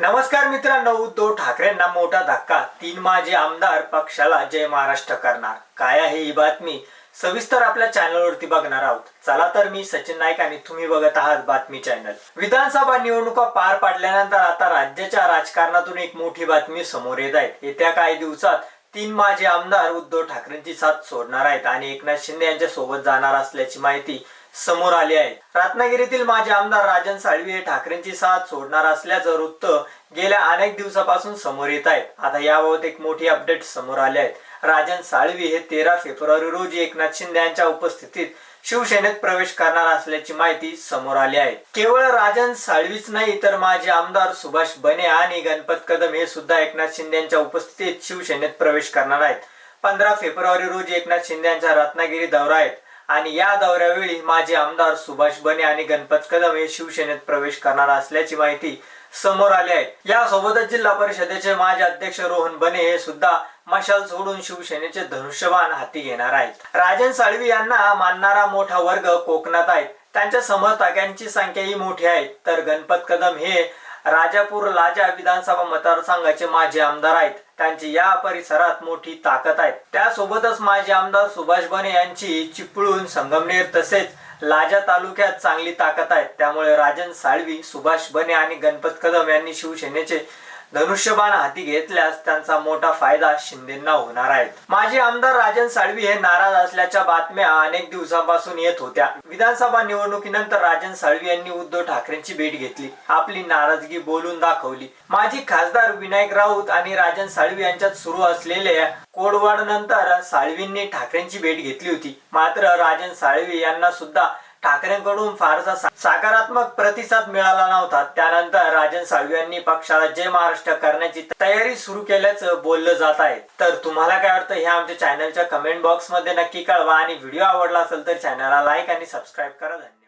नमस्कार मित्रांनो उद्धव ठाकरेंना मोठा धक्का. तीन माजी आमदार पक्षाला जय महाराष्ट्र करणार. काय आहे ही बातमी? सविस्तर आपल्या चॅनलवरती बघणार आहोत. चला तर मी सचिन नाईक आणि तुम्ही बघत आहात बातमी चॅनल. विधानसभा निवडणुका पार पाडल्यानंतर आता राज्याच्या राजकारणातून एक मोठी बातमी समोर येत आहे. येत्या काही दिवसात तीन माजी आमदार उद्धव ठाकरेंची साथ सोडणार आहेत आणि एकनाथ शिंदे यांच्या सोबत जाणार असल्याची माहिती समोर आले आहे रत्नागिरीतील माजी आमदार राजन साळवी हे ठाकरेंची साथ सोडणार असल्याचं वृत्त गेल्या अनेक दिवसापासून समोर येत आहे. आता याबाबत एक मोठी अपडेट समोर आले आहेत. राजन साळवी हे तेरा फेब्रुवारी रोजी एकनाथ शिंदे यांच्या उपस्थितीत शिवसेनेत प्रवेश करणार असल्याची माहिती समोर आली आहे. केवळ राजन साळवीच नाही तर माजी आमदार सुभाष बने आणि गणपत कदम हे सुद्धा एकनाथ शिंदे यांच्या उपस्थितीत शिवसेनेत प्रवेश करणार आहेत. पंधरा फेब्रुवारी रोजी एकनाथ शिंदे यांचा रत्नागिरी दौरा आहे. आणि या दौऱ्यावेळी माजी आमदार सुभाष बने आणि गणपत कदम हे शिवसेनेत प्रवेश करणार असल्याची माहिती समोर आली आहे. यासोबतच जिल्हा परिषदेचे माजी अध्यक्ष रोहन बने हे सुद्धा मशाल सोडून शिवसेनेचे धनुष्यबाण हाती घेणार आहेत. राजन साळवी यांना मानणारा मोठा वर्ग कोकणात आहे. त्यांच्या समर्थकांची संख्याही मोठी आहे. तर गणपत कदम हे राजापूर लाजा विधानसभा मतदारसंघाचे माजी आमदार आहेत. त्यांची या परिसरात मोठी ताकद आहे. त्यासोबतच माजी आमदार सुभाष बने यांची चिपळूण संगमनेर तसेच लाजा तालुक्यात चांगली ताकद आहे. त्यामुळे राजन साळवी सुभाष बने आणि गणपत कदम यांनी शिवसेनेचे धनुष्यबाण हाती घेतल्यास त्यांचा मोठा फायदा शिंदेना होणार आहे. माजी आमदार राजन साळवी हे नाराज असल्याच्या बातम्या अनेक दिवसांपासून येत होत्या. विधानसभा निवडणुकीनंतर राजन साळवी यांनी उद्धव ठाकरेंची भेट घेतली. आपली नाराजगी बोलून दाखवली. माजी खासदार विनायक राऊत आणि राजन साळवी यांच्यात सुरू असलेल्या कोडवाड नंतर साळवींनी ठाकरेंची भेट घेतली होती. मात्र राजन साळवी यांना सुद्धा ठाकरेंकडून फारसा सा- सकारात्मक प्रतिसाद मिळाला नव्हता. त्यानंतर राजन साळवी यांनी पक्षाला जय महाराष्ट्र करण्याची तयारी सुरू केल्याचं बोललं जात आहे. तर तुम्हाला काय वाटतं हे आमच्या चॅनलच्या कमेंट बॉक्समध्ये नक्की कळवा आणि व्हिडिओ आवडला असेल तर चॅनलला लाईक आणि सबस्क्राईब करा. धन्यवाद.